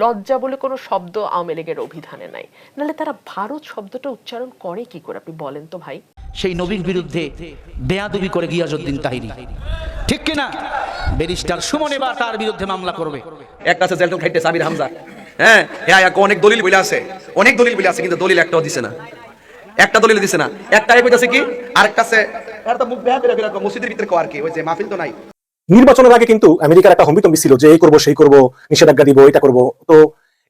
লজ্জা বলে কোনো শব্দ আওয়ামী লীগের অভিধানে নাই। নাহলে তারা ভারত শব্দটা উচ্চারণ করে কি করে আপনি বলেন তো ভাই? সেই নবীর বিরুদ্ধে বেয়াদবি করে গিয়াজউদ্দিন তাহিরি। ঠিক কিনা? ব্যারিস্টার সুমন এবার তার বিরুদ্ধে মামলা করবে। একটা আছে জেলটন খাইতে সাবির হামজা। হ্যাঁ হ্যাঁ এক অনেক দলিল বলে আছে। অনেক দলিল বলে আছে কিন্তু দলিল একটাও দিছে না। একটা দলিল দিছে না। একটা এ কইতাছে কি? আরেকটা আছে আর তো মুখ বেয়া বেরা বেরা মসজিদের ভিতরে কো আর কি? ওই যে মাহফিল তো নাই। নির্বাচনের আগে কিন্তু আমেরিকার একটা হম্বিতম্বি ছিল যে এই করব, সেই করব, নিষেধাজ্ঞা দিব, এটা করব। তো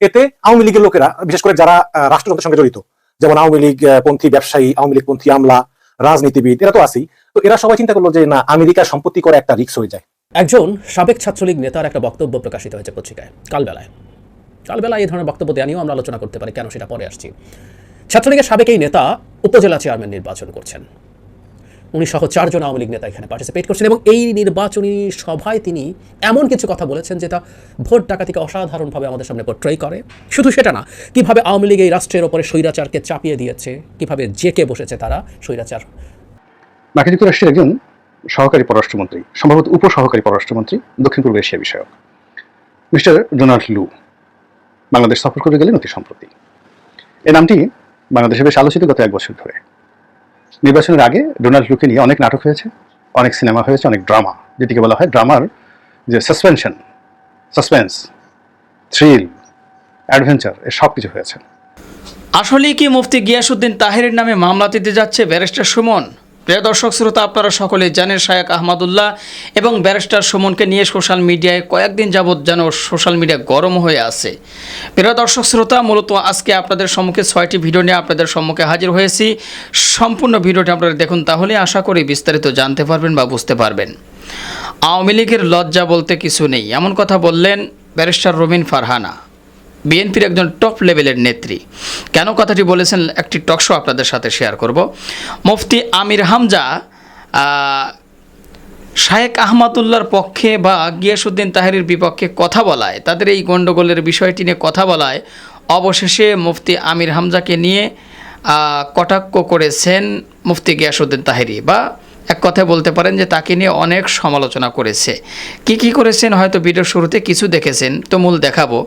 এতে আওয়ামী লীগের লোকেরা, বিশেষ করে যারা রাষ্ট্রযন্ত্রের সঙ্গে জড়িত, যেমন আওয়ামী লীগ পন্থী ব্যবসায়ী, আওয়ামী লীগ পন্থী আমলা, রাজনীতিবিদ, এরা তো আছেই। তো এরা সবাই চিন্তা করল যে না আমেরিকার সম্পত্তি করে একটা রিক্স হয়ে যায়। একজন সাবেক ছাত্রলীগ নেতার একটা বক্তব্য প্রকাশিত হয়েছে পত্রিকায়, কালবেলায়। কালবেলায় এই ধরনের বক্তব্য দেওয়া নিয়েও আমরা আলোচনা করতে পারি, কেন সেটা পরে আসছি। ছাত্রলীগের সাবেক এই নেতা উপজেলা চেয়ারম্যান নির্বাচন করছেন। উনি সহ চারজন আওয়ামী লীগ নেতা এখানে পার্টিসিপেট করছেন এবং এই নির্বাচনী সভায় তিনি এমন কিছু কথা বলেছেন যেটা ভোট ডাকাতিকে অসাধারণভাবে আমাদের সামনে পোট্রই করে। শুধু সেটা না, কীভাবে আওয়ামী লীগ এই রাষ্ট্রের ওপরে স্বৈরাচারকে চাপিয়ে দিয়েছে, কীভাবে জেকে বসেছে তারা স্বৈরাচার। মার্কিন যুক্তরাষ্ট্রের একজন সহকারী পররাষ্ট্রমন্ত্রী, সম্ভবত উপ সহকারী পররাষ্ট্রমন্ত্রী, দক্ষিণ পূর্ব এশিয়া বিষয়ক। মিস্টার ডোনাল্ড লু, বাংলাদেশ সফর করে গেলেন অতি সম্প্রতি। এই নামটি বাংলাদেশে বেশ আলোচিত গত এক বছর ধরে। নির্বাচনের আগে ডোনাল্ড লুকে নিয়ে অনেক নাটক হয়েছে, অনেক সিনেমা হয়েছে, অনেক ড্রামা, যেটিকে বলা হয় ড্রামার যে সাসপেনশন, সাসপেন্স, থ্রিল, অ্যাডভেঞ্চার, এ সব কিছু হয়েছে। আসলেই কি মুফতি গিয়াসুদ্দিন তাহেরের নামে মামলা দিতে যাচ্ছে ব্যারিস্টার সুমন? প্রিয় দর্শক, শ্রোতা, আপনারা সকলে জানেন শায়েক আহমদুল্লাহ এবং ব্যারিস্টার সুমনকে নিয়ে সোশ্যাল মিডিয়ায় কয়েকদিন যাবৎ যেন সোশ্যাল মিডিয়া গরম হয়ে আছে। প্রিয় দর্শক, শ্রোতা, মূলত আজকে আপনাদের সম্মুখে ছয়টি ভিডিও নিয়ে আপনাদের সম্মুখে হাজির হয়েছি। সম্পূর্ণ ভিডিওটি আপনারা দেখুন, তাহলে আশা করি বিস্তারিত জানতে পারবেন বা বুঝতে পারবেন। আওয়ামী লীগের লজ্জা বলতে কিছু নেই। এমন কথা বললেন ব্যারিস্টার রবিন ফারহানা। বিএনপির একজন টপ লেভেলের নেত্রী। কেন কথাটি বলেছেন একটি টকশো আপনাদের সাথে শেয়ার করব। মুফতি আমির হামজা শায়েক আহমদুল্লাহর পক্ষে বা গিয়াসুদ্দিন তাহেরির বিপক্ষে কথা বলায়। তাদের এই গণ্ডগোলের বিষয়টি নিয়ে কথা বলায়। অবশেষে মুফতি আমির হামজাকে নিয়ে কটাক্ষ করেছেন মুফতি গিয়াসুদ্দিন তাহেরি বা এক কথায় বলতে পারেন যে তাকে নিয়ে অনেক সমালোচনা করেছে। কি কি করেছেন হয়তো ভিডিওর শুরুতে কিছু দেখেছেন, তো মূল দেখাবো।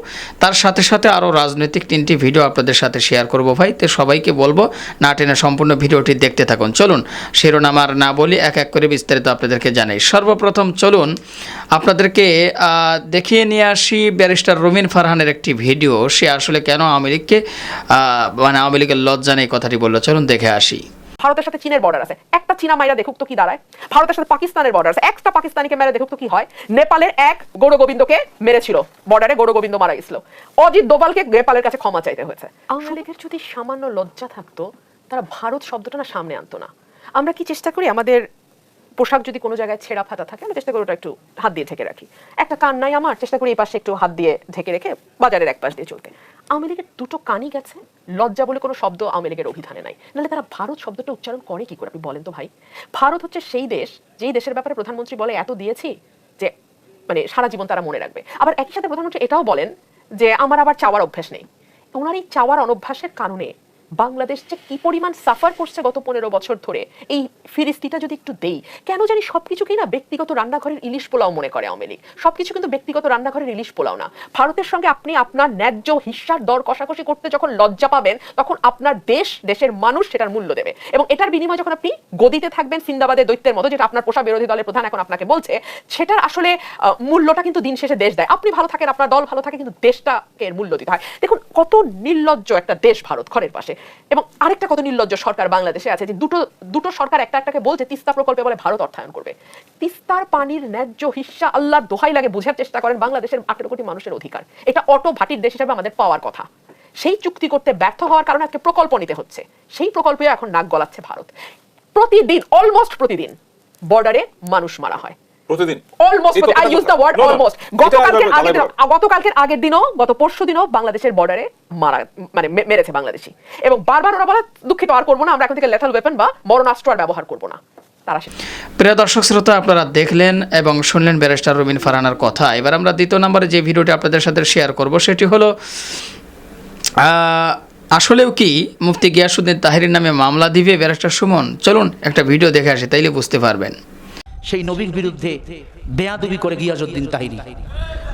তার সাথে সাথে আরও রাজনৈতিক তিনটি ভিডিও আপনাদের সাথে শেয়ার করব ভাই। তো সবাইকে বলব, না টেনে সম্পূর্ণ ভিডিওটি দেখতে থাকুন। চলুন, শিরোনাম আর না বলি, এক এক করে বিস্তারিত আপনাদেরকে জানাই। সর্বপ্রথম চলুন, আপনাদেরকে দেখিয়ে নিয়ে আসি ব্যারিস্টার রুমিন ফারহানের একটি ভিডিও। সে আসলে কেন আওয়ামী লীগকে মানে আওয়ামী লীগের লজ্জা নেই কথাটি বলল? চলুন দেখে আসি। ভারতের সাথে চীনের বর্ডার আছে। একটা চীনা মাইরা দেখুক তো কি দাঁড়ায়। ভারতের সাথে পাকিস্তানের বর্ডার আছে। একটা পাকিস্তানিকে মেরে দেখুক তো কি হয়। নেপালের এক গৌর গোবিন্দকে মেরেছিল। বর্ডারে গৌর গোবিন্দ মারা গেছিল। অজিত দোবালকে নেপালের কাছে ক্ষমা চাইতে হয়েছে। আওয়ামী যদি সামান্য লজ্জা থাকতো তারা ভারত শব্দটা না সামনে আনতো না। আমরা কি চেষ্টা করি আমাদের পোশাক যদি কোনো জায়গায় ছেঁড়া ফাটা থাকে আমরা চেষ্টা করি ওটা একটু হাত দিয়ে ঢেকে রাখি। একটা কান নাই আমার, চেষ্টা করি এই পাশে একটু হাত দিয়ে ঢেকে রেখে বাজারের এক পাশ দিয়ে চলতে। আওয়ামী লীগের দুটো কানই গেছে, লজ্জা বলে কোনো শব্দ আওয়ামী লীগের অভিধানে নাই। নাহলে তারা ভারত শব্দটা উচ্চারণ করে কি করে, আপনি বলেন তো ভাই? ভারত হচ্ছে সেই দেশ, যেই দেশের ব্যাপারে প্রধানমন্ত্রী বলে এত দিয়েছি যে মানে সারা জীবন তারা মনে রাখবে। আবার একই সাথে প্রধানমন্ত্রী এটাও বলেন যে, আমার আবার চাওয়ার অভ্যাস নেই। ওনার এই চাওয়ার অনভ্যাসের কারণে বাংলাদেশ যে কি পরিমাণ সাফার করছে গত পনেরো বছর ধরে, এই ফিরিস্তিটা যদি একটু দেই, কেন জানি সবকিছুকেই না ব্যক্তিগত রান্নাঘরের ইলিশ পোলাও মনে করে আওয়ামী লীগ? সবকিছু কিন্তু ব্যক্তিগত রান্নাঘরের ইলিশ পোলাও না। ভারতের সঙ্গে আপনি আপনার ন্যায্য হিস্সার দর কষাকষি করতে যখন লজ্জা পাবেন, তখন আপনার দেশ, দেশের মানুষ সেটার মূল্য দেবে। এবং এটার বিনিময়ে যখন আপনি গদিতে থাকবেন সিন্দাবাদের দৈত্যের মতো, যেটা আপনার পোষা বিরোধী দলের প্রধান এখন আপনাকে বলছে, সেটার আসলে মূল্যটা কিন্তু দিন শেষে দেশ দেয়। আপনি ভালো থাকেন, আপনার দল ভালো থাকে, কিন্তু দেশটাকে এর মূল্য দিতে হয়। দেখুন, কত নির্লজ্জ একটা দেশ ভারত, ঘরের পাশে। এবং আরেকটা কত নির্লজ্জ সরকার বাংলাদেশে আছে যে দুটো দুটো সরকার একটা একটাকে বলছে, তিস্তা প্রকল্পে বলে ভারত অর্থায়ন করবে। তিস্তার পানির ন্যায্য হিস্সা আল্লাহর দোহাই লাগে বোঝার চেষ্টা করেন বাংলাদেশের আঠেরো কোটি মানুষের অধিকার। এটা অটো ভাটির দেশ হিসাবে আমাদের পাওয়ার কথা। সেই চুক্তি করতে ব্যর্থ হওয়ার কারণে আজকে প্রকল্প নিতে হচ্ছে। সেই প্রকল্পে এখন নাক গলাচ্ছে ভারত। প্রতিদিন অলমোস্ট প্রতিদিন বর্ডারে মানুষ মারা হয়। প্রতিদিন। Almost I use the word almost এটা গতকালকের আগের গতকালকের আগের দিনও গত পরশু দিনও বাংলাদেশের বর্ডারে মারা মানে মেরেছে বাংলাদেশি। এবং বারবার ওরা বলে দুঃখিত আর করব না আমরা এখন থেকে লেথাল ওয়েপন বা মরণাস্ত্র আর ব্যবহার করব না। প্রিয় দর্শক শ্রোতা আপনারা দেখলেন এবং শুনলেন ব্যারিস্টার রবিন ফারানার কথা। এবার আমরা দ্বিতীয় নম্বরে যে ভিডিওটি আপনাদের সাথে শেয়ার করব সেটি হলো আহ, আসলেও কি মুফতি গিয়াসুদ্দিন তাহিরের নামে মামলা দিবে ব্যারিস্টার সুমন? চলুন একটা ভিডিও দেখে আসি তাইলে বুঝতে পারবেন। সেই নবীর বিরুদ্ধে বেয়াদুবি করে গিয়াজউদ্দিন তাহিরি।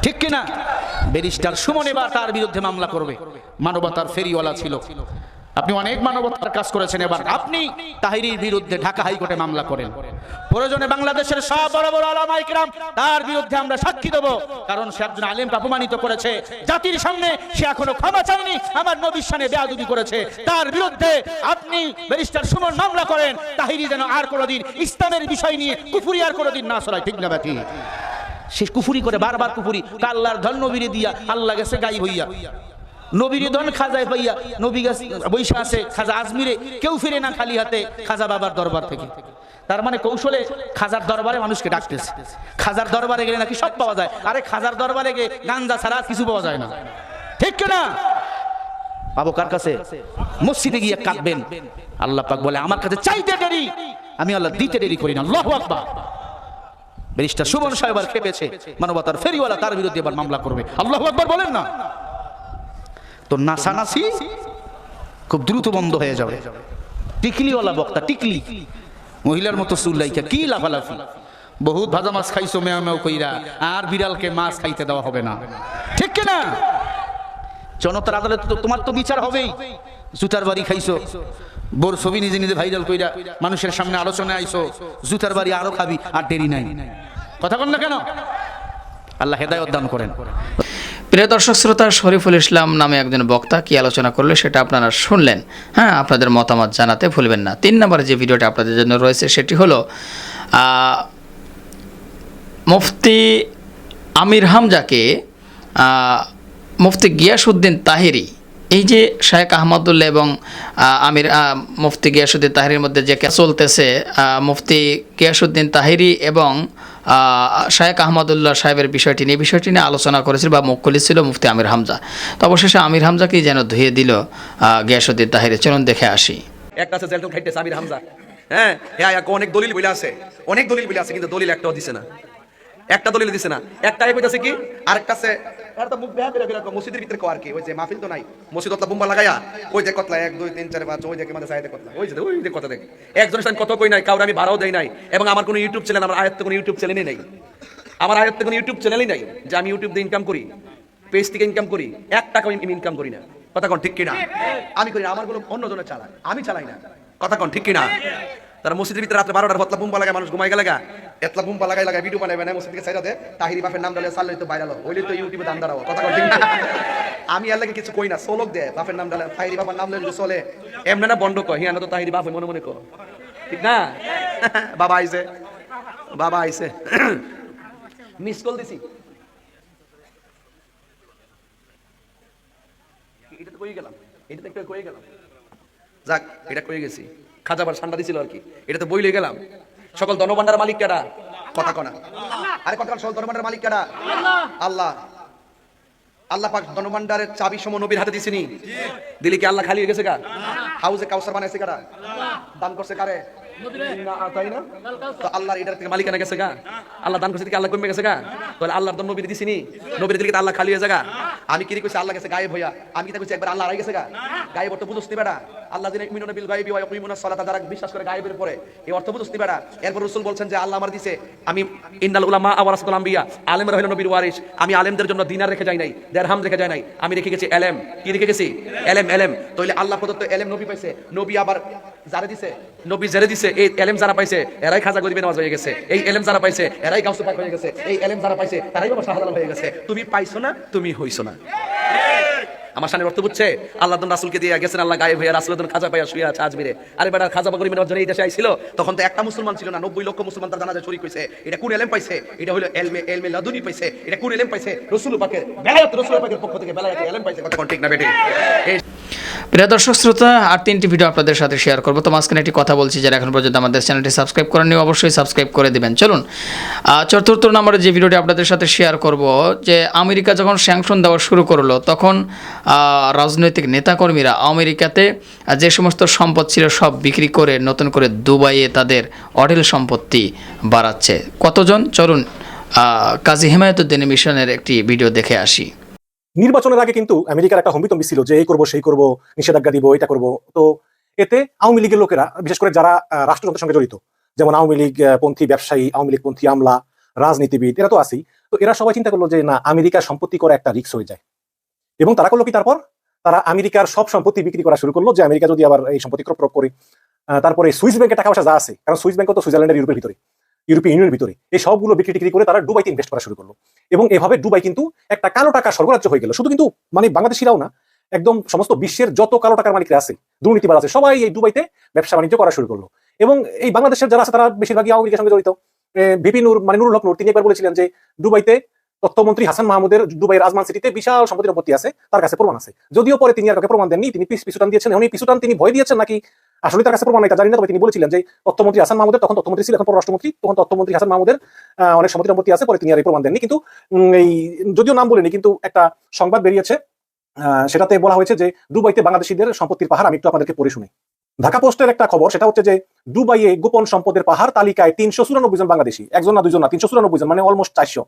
ঠিক কিনা? ব্যারিস্টার সুমন এবার তার বিরুদ্ধে মামলা করবে। মানবতার ফেরিওয়ালা ছিল। আপনি অনেক মানবতার কাজ করেছেন এবার। আপনি তাহিরির বিরুদ্ধে ঢাকা হাইকোর্টে মামলা করেন। প্রয়োজনে বাংলাদেশের সব বড় বড় আলামা ইকরাম তার বিরুদ্ধে আমরা সাক্ষী দেবো। কারণ সে একজন আলেমকে অপমানিত করেছে। জাতির সামনে সে এখনও ক্ষমা চায়নি। আমার নবীর সামনে বেয়াদবি করেছে। তার বিরুদ্ধে আপনি ব্যারিস্টার সুমন মামলা করেন। তাহিরি যেন আর কোনোদিন ইসলামের বিষয় নিয়ে কুফুরি আর কোনোদিন না সরাই ঠিক না বাকি সে কুফুরি করে বারবার কুফুরি। কাল্লার ধন নবীরে দিয়া আল্লাহ গেছে গাই হইয়া। নবীর ধন খাজায় পাইয়া নবী বৈশা আছে, খাজা আজমিরে, কেউ ফিরে না খালি হাতে খাজা বাবার দরবার থেকে। তার মানে কৌশলে খাজার দরবারে মানুষকে ডাকতেছে। খাজার দরবারে গেলে নাকি সব পাওয়া যায়। আরে খাজার দরবারে গিয়ে গাঞ্জা ছাড়া কিছু পাওয়া যায় না। ঠিক না? পাবো কার কাছে? মসজিদে গিয়ে কাঁদবেন। আল্লাহ পাক বলে, আমার কাছে চাইতে দেরি। আমি আল্লাহ দিতে দেরি করি না। আল্লাহ আকবার। ব্যারিস্টার সুমন সাহেব আর খেপেছে। মানবতার ফেরিওয়ালা তার বিরুদ্ধে এবার মামলা করবে। আল্লাহ আকবার বলেন না। তো নাসানাসি খুব দ্রুত বন্ধ হয়ে যাবে। টিকলিওয়ালা বক্তা, টিকলি। মহিলার মতো চুল্লাইকা কি লাফালাফি? বহুত ভাজা মাছ খাইছো মেয়া মেও কইরা, আর বিড়ালকে মাছ খাইতে দেওয়া হবে না। ঠিক না জনতার আদালতে তো তোমার তো বিচার হবেই। জুতার বাড়ি খাইছো। বোর ছবি নিজে নিজে ভাইরাল কইরা মানুষের সামনে আলোচনায় আইছো। জুতার বাড়ি আরও খাবি, আর দেরি নাই। কথা বল না কেন? আল্লাহ হেদায়ত দান করেন। প্রিয় দর্শক শ্রোতা, শরীফুল ইসলাম নামে একজন বক্তা কি আলোচনা করলে সেটা আপনারা শুনলেন। হ্যাঁ আপনাদের মতামত জানাতে ভুলবেন না। তিন নম্বরে যে ভিডিওটা আপনাদের জন্য রয়েছে সেটি হলো মুফতি আমির হামজাকে মুফতি গিয়াসউদ্দিন তাহেরি, এই যে শেখ আহমদুল্লাহ এবং আমির মুফতি গিয়াসুদ্দিন তাহিরির মধ্যে যে চলতেছে মুফতি গিয়াসুদ্দিন তাহিরি এবং শেখ আহমদুল্লাহ সাহেবের বিষয়টি নিয়ে বিষয়টি নিয়ে আলোচনা করেছিল বা মুখ খুলেছিল মুফতি আমির হামজা। তো অবশেষে আমির হামজাকেই যেন ধুয়ে দিল গিয়াসুদ্দিন তাহিরি চলুন দেখে আসি। একটা খাইতে হামজা। হ্যাঁ হ্যাঁ অনেক দলিল বলে আছে। অনেক দলিল বলে আছে, কিন্তু দলিল একটাও দিছে না। একটা দলিল দিছে না। একটা এক হইতাছে কি আরেকটা আছে আর তো মুখ বেয়া বেরা বেরা মসজিদের ভিতরে কো আর কি ওই যে মাহফিল তো নাই। মসজিদ অতলা বুম্বা লাগায়া ওই যে কতলা এক দুই তিন চার পাঁচ ওই দেখে মানে সাইডে কতলা ওই যে ওই যে কথা দেখ। একজনের সাথে কত কই নাই কাউরে আমি ভাড়াও দেই নাই এবং আমার কোনো ইউটিউব চ্যানেল আমার আয়ত্ত কোনো ইউটিউব চ্যানেলই নাই। আমার আয়ত্তে কোনো ইউটিউব চ্যানেলই নাই যে আমি ইউটিউব দিয়ে ইনকাম করি পেজ থেকে ইনকাম করি এক টাকা ইনকাম করি না। কথা কোন ঠিক কিনা? আমি করি আমারগুলো অন্য জনের চালায় আমি চালাই না। কথা কোন ঠিক কিনা? তারা মসজিদের ভিতরে রাত্রে বারোটার বতলা বুম্বা লাগায়, মানুষ ঘুমাই গেলে এতলা বুম্বা লাগাই লাগায় ভিডিও বানাবে না মসজিদ থেকে সাইডাতে তাহিরি বাপের নাম ডালে সাল্লাই তো বাইরালো ওইলে তো ইউটিউবে দাম দাঁড়াবো কথা না। আমি আর লাগে কিছু কই না সোলক দে, বাপের নাম ডালে। তাহিরি বাবার নাম লইলে চলে, এমনি না বন্ধ কয়, হিয়ানো তো তাহিরি বাপ মনে মনে কো ঠিক না? বাবা আইছে। বাবা আইছে। মিস কল দিছি। এটা তো কই গেলাম। এটা তো কই গেলাম। যাক, এটা কই গেছি। খাজাবার ঠান্ডা দিছিল আর কি। এটা তো বইলে গেলাম। সকল ধনভাণ্ডার মালিক কেডা কথা কনা। আরে কথা সকল ধনভাণ্ডার মালিক কেডা আল্লাহ। আল্লাহ পাক ধনভাণ্ডারের চাবি সম নবীর হাতে দিছিনি। দিলি কি আল্লাহ খালি হয়ে গেছে গা? হাউজে কাউসার বানাইছে কারা? দান করছে কারে? তাই না? তো আল্লাহর এটার থেকে মালিকানা গেছে গা। আল্লাহ দান করছে থেকে আল্লাহ কমে গেছে গা। তাহলে আল্লাহর দন নবীর দিছিনি নবীর দিলে আল্লাহ খালি হয়ে যায় আমি কি কইছি আল্লাহ গেছে গায়েব হইয়া। আমি কি কইছি একবার আল্লাহ হারাই গেছে গা? গায়েব অর্থ বুঝতে বেড়া আল্লাহ দিনে মিনুনা বিল গায়েবি ওয়া ইয়াকুমুনা সালাতা। যারা বিশ্বাস করে গায়েবের পরে এই অর্থ বুঝতে বেড়া এরপর রাসূল বলছেন যে আল্লাহ আমার দিছে আমি ইন্নাল উলামা ওয়ারাসাতুল আম্বিয়া। আলেমরা হলো নবীর ওয়ারিস আমি আলেমদের জন্য দিনার রেখে যাই নাই দেরহাম রেখে যাই নাই। আমি রেখে গেছি এলেম। কি রেখে গেছি? এলেম এলেম। তাইলে আল্লাহ প্রদত্ত এলেম নবী পাইছে। নবী আবার যারা দিছে, নবী যারা দিছে, এই এলেম যারা পাইছে, এরাই খাজা গরিবে নামাজ হয়ে গেছে। এই এলেম যারা পাইছে, এরাই গাউসে পাক হয়ে গেছে। এই এলেম যারা পাইছে, তারাই বাবা শাহজালাল হয়ে গেছে। তুমি পাইছো না, তুমি হইছো না। আমার সামনে অর্থ বুঝছে, আল্লাহ রাসুলকে দিয়ে গেছেন, আল্লাহ গায়ে হয়ে রাসুল খাজা পাইয়া শুয়ে আছে আজমিরে আরে বেটা, খাজা বাকরি মেনার জন্য এই দেশে আইছিল, তখন তো একটা মুসলমান ছিল না, নব্বই লক্ষ মুসলমান তার জানাজা শরীক হয়েছে এটা কোন এলেম পাইছে? এটা হলো এলমে এলমে লাদুনি পাইছে। এটা কোন এলেম পাইছে? রসুল পাকের বেলায়াত রসুল পাকের পক্ষ থেকে বেলায়াত এলেম পাইছে। কথা ঠিক না বেটে প্রিয় দর্শক, শ্রোতা, আর তিনটি ভিডিও আপনাদের সাথে শেয়ার করব। তো মাঝখানে একটি কথা বলছি, যারা এখন পর্যন্ত আমাদের চ্যানেলটি সাবস্ক্রাইব করেননি, অবশ্যই সাবস্ক্রাইব করে দিবেন। চলুন চতুর্থ নম্বরে যে ভিডিওটি আপনাদের সাথে শেয়ার করব, যে আমেরিকা যখন স্যাংশন দেওয়া শুরু করল, তখন রাজনৈতিক নেতাকর্মীরা আমেরিকাতে যে সমস্ত সম্পদ ছিল সব বিক্রি করে নতুন করে দুবাইয়ে তাদের অঢেল সম্পত্তি বাড়াচ্ছে। কতজন? চলুন কাজী হেমায়তুদ্দিন মিশনের একটি ভিডিও দেখে আসি। নির্বাচনের আগে কিন্তু আমেরিকার একটা হম্বিতম্বি ছিল যে, এই করব, সেই করব, নিষেধাজ্ঞা দিব, এটা করব। তো এতে আওয়ামী লীগের লোকেরা, বিশেষ করে যারা রাষ্ট্রযন্ত্রের সঙ্গে জড়িত, যেমন আওয়ামী লীগ পন্থী ব্যবসায়ী, আওয়ামী লীগ পন্থী আমলা, রাজনীতিবিদ, এরা তো আছেই। তো এরা সবাই চিন্তা করল যে, না আমেরিকার সম্পত্তি করা একটা রিস্ক হয়ে যায়। এবং তারা করল কি? তারপর তারা আমেরিকার সব সম্পত্তি বিক্রি করা শুরু করল। যে আমেরিকা যদি আবার এই সম্পত্তি ক্রপ করে তারপরে সুইস ব্যাংকে টাকা পয়সা যা আছে, কারণ সুইস ব্যাংক তো সুইজারল্যান্ডের ইউরোপের ভিতরে, ইউরোপীয় ইউনিয়নের ভিতরে, এই সবগুলো বিক্রি টিক্রি করে তারা দুবাইতে ইনভেস্ট করা শুরু করল। এবং এভাবে দুবাই কিন্তু একটা কালো টাকা স্বর্গরাজ্য হয়ে গেল। শুধু কিন্তু মানে বাংলাদেশিরাও না, একদম সমস্ত বিশ্বের যত কালো টাকার মালিকরা আছে দুর্নীতিবার আছে, সবাই এই দুবাইতে ব্যবসা বাণিজ্য করা শুরু করল। এবং এই বাংলাদেশের যারা আছে তারা বেশিরভাগই আওয়ামী লীগের সঙ্গে জড়িত। নূর মানে নুরুল হক নূর, তিনি একবার বলেছিলেন যে দুবাইতে তথ্যমন্ত্রী হাসান মাহমুদের দুবাইয়ের আজমান সিটিতে বিশাল সম্পত্তির সম্পত্তি আছে, তার কাছে প্রমাণ আছে। যদিও পরে তিনি আর কাউকে প্রমাণ দেননি, তিনি পিছুটান দিয়েছেন। এখন পিছুটান তিনি ভয় দিয়েছেন নাকি? আসলে তার কাছে প্রমাণ নাই জানি না, তবে তিনি বলেছিলেন যে তথ্যমন্ত্রী হাসান মাহমুদের, তখন তথ্যমন্ত্রী ছিল, এখন পররাষ্ট্রমন্ত্রী, তখন তথ্যমন্ত্রী হাসান মাহমুদের অনেক সম্পত্তি সম্পত্তি আছে, পরে তিনি আর প্রমাণ দেননি। কিন্তু এই যদিও নাম বলিনি, কিন্তু একটা সংবাদ বেরিয়েছে সেটাতে বলা হয়েছে যে দুবাইতে বাংলাদেশিদের সম্পত্তির পাহাড়, আমি একটু আপনাদেরকে পড়ে শুনি। ঢাকা পোস্টের একটা খবর, সেটা হচ্ছে যে দুবাইয়ে গোপন সম্পদের পাহাড় তালিকায় তিনশো চুরানব্বই জন বাংলাদেশি, একজন না দুজন না, তিনশো চুরানব্বই জন মানে অলমোস্ট চারশো।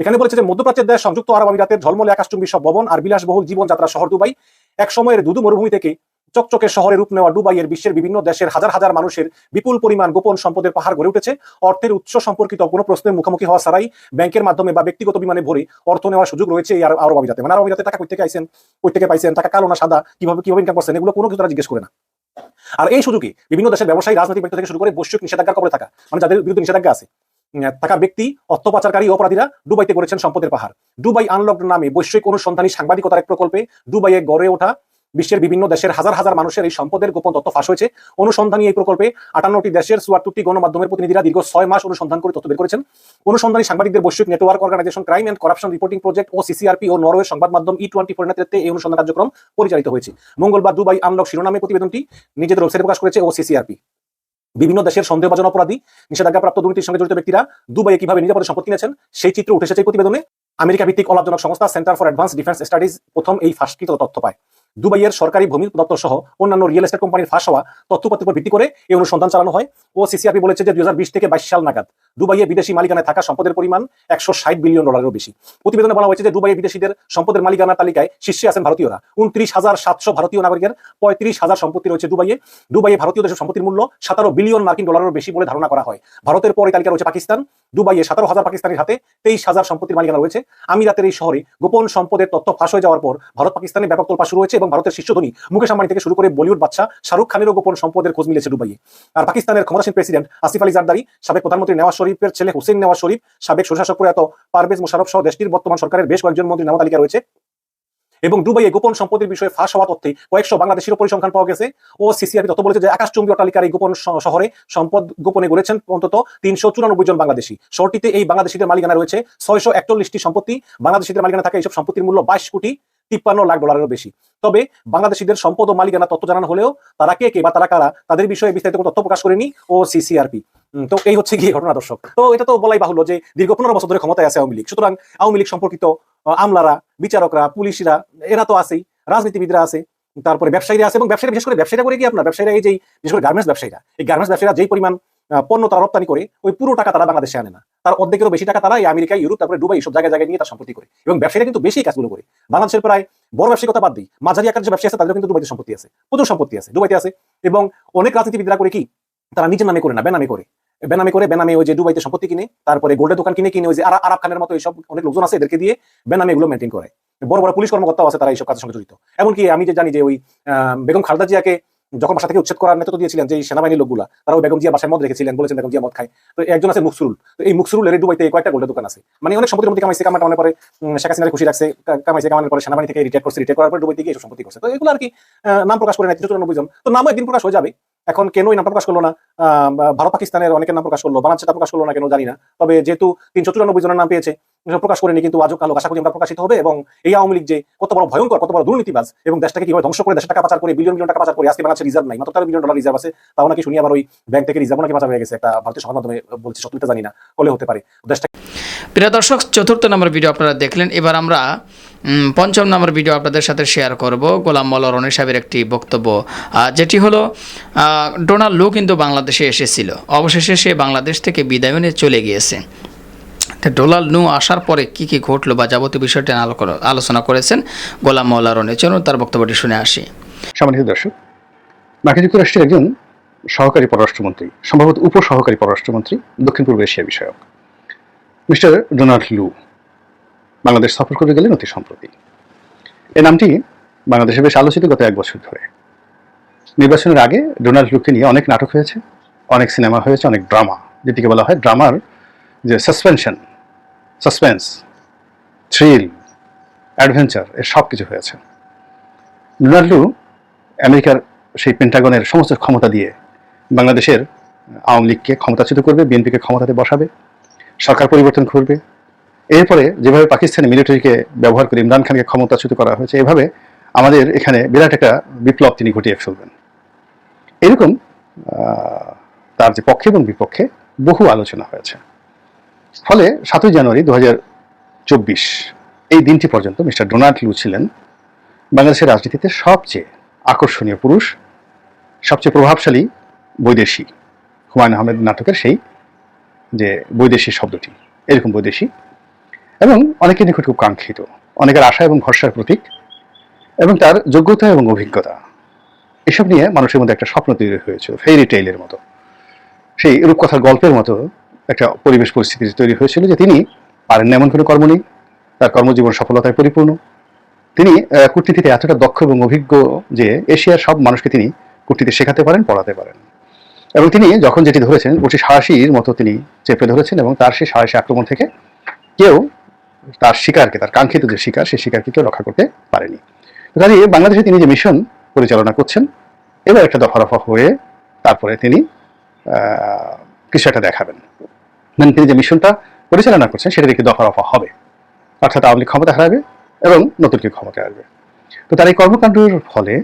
এখানে বলেছে যে মধ্যপ্রাচ্যের দেশ সংযুক্ত আরব আমিরাতের ঝলমলে আকাশচুম্বী সব ভবন আর বিলাসবহুল জীবনযাত্রা শহর দুবাই। এক সময়ের দুদু মরুভূমি থেকে চকচকে শহরে রূপ নেওয়া দুবাইয়ের বিশ্বের বিভিন্ন দেশের হাজার হাজার মানুষের বিপুল পরিমাণ গোপন সম্পদের পাহাড় গড়ে উঠেছে। অর্থের উৎস সম্পর্কিত কোনো প্রশ্নের মুখোমুখি হওয়া ছাড়াই ব্যাংকের মাধ্যমে বা ব্যক্তিগত বিমানে ভরে অর্থ নেওয়ার সুযোগ রয়েছে এই আরব আমিরাতে। মানে আরব আমিরাতে টাকা কই থেকে আইছেন? কই থেকে পাইছেন? টাকা কালো না সাদা? কীভাবে কীভাবে ইনকাম করছেন? এগুলো কোনো কিছু তারা জিজ্ঞেস করে না। আর এই সুযোগে বিভিন্ন দেশের ব্যবসায়ী, রাজনৈতিক ব্যক্তি থেকে শুরু করে বৈশ্বিক নিষেধাজ্ঞার কবলে থাকা মানে যাদের বিরুদ্ধে নিষেধাজ্ঞা আছে থাকা ব্যক্তি অর্থ পাচারকারী অপরাধীরা দুবাইতে করেছেন সম্পদের পাহাড়। দুবাই আনলক নামে বৈশ্বিক অনুসন্ধানী সাংবাদিকতার এক প্রকল্পে দুবাইয়ে গড়ে ওঠা বিশ্বের বিভিন্ন দেশের হাজার হাজার মানুষের এই সম্পদের গোপন তথ্য ফাঁস হয়েছে। অনুসন্ধানী এই প্রকল্পে আটান্নটি দেশের চুয়াত্তরটি গণমাধ্যমের প্রতিনিধিরা দীর্ঘ ছয় মাস অনুসন্ধান করে তথ্য বের করেছেন। অনুসন্ধানী সাংবাদিকদের বৈশ্বিক network organisation crime and corruption reporting project O CCRP ও নরওয়ের সংবাদ মাধ্যম ই টোয়েন্টি ফোর নেতৃত্বে এই অনুসন্ধান কার্যক্রম পরিচালিত হয়েছে। মঙ্গলবার দুবাই আনলক শিরোনামে প্রতিবেদনটি নিজেদের ওয়েবসাইটে প্রকাশ করেছে ও সিসিআরপি। বিভিন্ন দেশের সন্দেহভাজন অপরাধী নিষেধাজ্ঞাপ্রাপ্ত দুর্নীতির সঙ্গে জড়িত ব্যক্তিরা দুবাইয়ে কীভাবে নিরাপদে সম্পদ কিনেছেন, সেই চিত্র উঠেছে প্রতিবেদনে। আমেরিকা ভিত্তিক অলাভজনক সংস্থা centre for advance defence studies প্রথম এই ফাঁসকৃত তথ্য পায়। দুবাইয়ের সরকারি ভূমি দপ্তর সহ অন্যান্য রিয়েল এস্টেট কোম্পানির ফাঁস হওয়া তথ্যপত্রের উপর ভিত্তি করে এই অনুসন্ধান চালানো হয়। ও সিসিআরপি বলেছে যে দু হাজার বিশ থেকে বাইশ সাল নাগাদ দুবাইয়ে বিদেশি মালিকানায় থাকা সম্পদের পরিমাণ একশো ষাট বিলিয়ন ডলারেরও বেশি। প্রতিবেদনে বলা হয়েছে যে দুবাইয়ে বিদেশিদের সম্পদের মালিকানার তালিকায় শীর্ষে আছেন ভারতীয়রা। উনত্রিশ হাজার সাতশো ভারতীয় নাগরিকের পঁয়ত্রিশ হাজার সম্পত্তি রয়েছে দুবাইয়ে। দুবাইয়ে ভারতীয় দেশের সম্পত্তির মূল্য সতেরো বিলিয়ন মার্কিন ডলারেরও বেশি বলে ধারণা করা হয়। ভারতের পরে তালিকা রয়েছে পাকিস্তান। দুবাইয়ে সতেরো হাজার পাকিস্তানের হাতে তেইশ হাজার সম্পত্তির মালিকানা রয়েছে। আমিরাতের এই শহরে গোপন সম্পদের তথ্য ফাঁস হয়ে যাওয়ার পর ভারত পাকিস্তানে ব্যাপক তোলপা শুরু হয়েছে। এবং ভারতের শীর্ষ ধনী মুকেশ আম্বানি থেকে শুরু করে বলিউড বাদশা শাহরুখ খানেরও গোপন সম্পদের খোঁজ মিলেছে দুবাইয়ে। আর পাকিস্তানের ক্ষমতাসীন প্রেসিডেন্ট আসিফ আলী জারদারি, সাবেক প্রধানমন্ত্রী নেওয়াজ শরীফের ছেলে হুসেন নেওয়াজ শরীফ, সাবেক সুশাসক প্রয়াত পারভেজ মুশারফ সহ দেশটির বর্তমান সরকারের বেশ কয়েকজন মন্ত্রী নাম তালিকা রয়েছে। এবং দুবাইয়ে গোপন সম্পদের বিষয়ে ফাঁস হওয়া তথ্যে কয়েকশো বাংলাদেশের পরিসংখ্যান পাওয়া গেছে। ও সিসিআরপি তথ্য বলেছে যে আকাশচুম্বী অট্টালিকার এই গোপন শহরে সম্পদ গোপনে গড়েছেন অন্তত তিনশো চুরানব্বই জন বাংলাদেশি। শহরটিতে এই বাংলাদেশিদের মালিকানা রয়েছে ছয়শো একচল্লিশটি সম্পত্তি। বাংলাদেশিদের মালিকানা থাকা এইসব সম্পত্তির মূল্য বাইশ কোটি। তিপ্পান্ন লাখ ডলারেরও বেশি। তবে বাংলাদেশিদের সম্পদ ও মালিকানা তথ্য জানানো হলেও তারা কে কে বা তারা কারা, তাদের বিষয়ে বিস্তারিত কোনো তথ্য প্রকাশ করেনি ও সিসিআরপি তো এই হচ্ছে গিয়ে ঘটনা দর্শক। তো এটা তো বলাই বাহুল্য যে দীর্ঘ পনেরো বছর ধরে ক্ষমতায় আছে আওয়ামী লীগ। সুতরাং আওয়ামী লীগ সম্পর্কিত আমলারা, বিচারকরা, পুলিশরা, এরা তো আছেই, রাজনীতিবিদরা আছে, তারপরে ব্যবসায়ীরা আছে এবং ব্যবসায়ীরা, বিশেষ করে ব্যবসায়ীরা করে কি আপনার? ব্যবসায়ীরা এই যে বিশেষ করে গার্মেন্টস ব্যবসায়ীরা। এই গার্মেন্টস ব্যবসায়ীরা যেই পরিমাণ পণ্য তারা রপ্তানি করে, ওই পুরো টাকা তারা বাংলাদেশে আনে না। তার অর্ধেকেরও বেশি টাকা তারা এই আমেরিকা, ইউরোপ, তারপরে দুবাই সব জায়গায় জায়গায় নিয়ে তার সম্পত্তি করে। এবং ব্যবসায়ীরা কিন্তু বেশি কাজগুলো করে। বাংলাদেশের প্রায় বড় ব্যবসায়ী কথা বাদ দিই। মাঝারি আকার যে ব্যবসায়ী আছে, তাদেরও কিন্তু দুবাইতে সম্পত্তি আছে। প্রচুর সম্পত্তি আছে, দুবাইতে আছে। এবং অনেক রাজনীতিবিদরা করে কি, তারা নিজের নামে করে না, বেনামে করে। বেনামে করে, বেনামে ওই যে দুবাইতে সম্পত্তি কিনে, তারপরে গোল্ডের দোকান কিনে কিনে ওই যে আরা- আরব খানের মতো এইসব অনেক লোকজন আছে এদেরকে দিয়ে বেনামে এগুলো মেনটেন করে। বড় বড় পুলিশ কর্মকর্তাও আছে, তারা এইসব কাজের সঙ্গে জড়িত। এমনকি আমি যে জানি যে ওই বেগম খালদা জিয়াকে যখন বাসা থেকে উচ্ছেদ করার নেতৃত্ব দিয়েছিলেন যে সেনাবাহিনীর লোকগুলা, তারা ওই বেগম জিয়া বাসায় মদ রেখেছিলেন, বলেছেন বেগম জিয়া মদ খায়। তো একজন আছে মুকসুরুল তো এই মুকসুরুলের দুবাইতে কয়েকটা গোল্ডের দোকান আছে। মানে অনেক সম্পত্তির মধ্যে কামাইছে কামাটা পরে শেখ হাসিনার খুশি রাখছে কামাইছে, কামানোর পরে সেনাবাহিনী থেকে রিটায়ার করছে রিটায়ার করার পরে দুবাইতে গিয়ে সম্পত্তি করছে। তো এগুলো আর কি নাম প্রকাশ করে নেতৃত্ব চুরানব্বই জন। তো নামও একদিন প্রকাশ হয়ে যাবে। এখন কেন এই নামটা প্রকাশ করল না? ভারত পাকিস্তানের অনেকের নাম প্রকাশ করল বাংলাদেশ প্রকাশ করল না কেন জানি না। তবে যেহেতু তিনশো চুরানব্বই জনের নাম পেয়েছে প্রকাশ করেনি, কিন্তু আজও কালো আশা করি আমরা প্রকাশিত হবে এবং এই আওয়ামী লীগ যে কত বড় ভয়ঙ্কর, কত বড় দুর্নীতিবাজ এবং দেশটাকে কীভাবে ধ্বংস করে, দেশের টাকা পাচার করে বিলিয়ন বিলিয়ন টাকা পাচার করে, আজকে বাংলাদেশের রিজার্ভ নাই, মাত্র তেরো বিলিয়ন ডলার রিজার্ভ আছে, তাও নাকি শুনি আবার ওই ব্যাংক থেকে রিজার্ভ নাকি পাচার হয়ে গেছে, একটা ভারতীয় সংবাদ মাধ্যমে বলছে, সত্যিটা জানি না, হলে হতে পারে। দেশটা প্রিয় দর্শক, চতুর্থ নম্বর ভিডিও আপনারা দেখলেন, এবার আমরা পঞ্চম নম্বর ভিডিও আপনাদের সাথে শেয়ার করব, গোলাম মোল্লা রনি সাহেবের একটি বক্তব্য যেটি হলো ডোনাল্ড লু কিন্তু বাংলাদেশে এসেছিল। অবশেষে সে বাংলাদেশ থেকে বিদায় নিয়ে চলে গিয়েছে। তো ডোনাল্ড নু আসার পরে কি কি ঘটলো বা যাবতীয় বিষয়টি আলো- আলোচনা করেছেন গোলাম মোল্লা রনি। চলুন তার বক্তব্যটি শুনে আসি। সম্মানিত দর্শক, মার্কিন যুক্তরাষ্ট্রের একজন সহকারী পররাষ্ট্রমন্ত্রী, সম্ভবত উপসহকারী পররাষ্ট্রমন্ত্রী, দক্ষিণ পূর্ব এশিয়া বিষয়ক, মিস্টার ডোনাল্ড লু। বাংলাদেশ সফর করে গেলেন অতি সম্প্রতি। এই নামটি বাংলাদেশে বেশ আলোচিত গত এক বছর ধরে। নির্বাচনের আগে ডোনাল্ড লুকে নিয়ে অনেক নাটক হয়েছে, অনেক সিনেমা হয়েছে, অনেক ড্রামা, যেটিকে বলা হয় ড্রামার যে সাসপেনশন, সাসপেন্স, থ্রিল, অ্যাডভেঞ্চার, এর সব কিছু হয়েছে। ডোনাল্ড আমেরিকার সেই পেন্টাগনের সমস্ত ক্ষমতা দিয়ে বাংলাদেশের আওয়ামী লীগকে ক্ষমতাচ্যুত করবে, বিএনপিকে ক্ষমতাতে বসাবে, সরকার পরিবর্তন করবে এরপরে যেভাবে পাকিস্তানি মিলিটারিকে ব্যবহার করে ইমরান খানকে ক্ষমতাচ্যুত করা হয়েছে, এভাবে আমাদের এখানে বিরাট একটা বিপ্লব তিনি ঘটিয়ে ফেলবেন। এরকম তার যে পক্ষে এবং বিপক্ষে বহু আলোচনা হয়েছে। ফলে সাতই জানুয়ারি দু চব্বিশ, এই দিনটি পর্যন্ত মিস্টার ডোনাল্ড লু ছিলেন বাংলাদেশের রাজনীতিতে সবচেয়ে আকর্ষণীয় পুরুষ, সবচেয়ে প্রভাবশালী বৈদেশী। হুমায়ুন আহমেদ নাটকের সেই যে বৈদেশী শব্দটি, এরকম বৈদেশী এবং অনেকের নিকট খুব কাঙ্ক্ষিত। অনেকের আশা এবং ভরসার প্রতীক এবং তার যোগ্যতা এবং অভিজ্ঞতা। এসব নিয়ে মানুষের মধ্যে একটা স্বপ্ন তৈরি হয়েছিল ফেরি টেইলের মতো। সেই রূপকথার গল্পের মতো একটা পরিবেশ পরিস্থিতি তৈরি হয়েছিল যে তিনি পারেন না এমন কোনো কর্ম নেই, তার কর্মজীবন সফলতায় পরিপূর্ণ। তিনি কূটনীতিতে এতটা দক্ষ এবং অভিজ্ঞ যে এশিয়ার সব মানুষকে তিনি কূটনীতি শেখাতে পারেন, পড়াতে পারেন। এবং তিনি যখন যেটি ধরেছেন ওটি সাহসীর মতো তিনি চেপে ধরেছেন এবং তার সেই সাহসী আক্রমণ থেকে কেউ তার শিকারকে, তার কাঙ্ক্ষিত যে শিকার, সেই শিকারকে কেউ রক্ষা করতে পারেনি। কাজে বাংলাদেশে তিনি যে মিশন পরিচালনা করছেন, এবার একটা দফা রফা হয়ে তারপরে তিনি কিছু একটা দেখাবেন। মানে তিনি যে মিশনটা পরিচালনা করছেন, সেটা দেখে দফা রফা হবে? অর্থাৎ আওয়ামী লীগ ক্ষমতা হারাবে এবং নতুন কেউ ক্ষমতায় আসবে। তো তার এই কর্মকাণ্ডের ফলে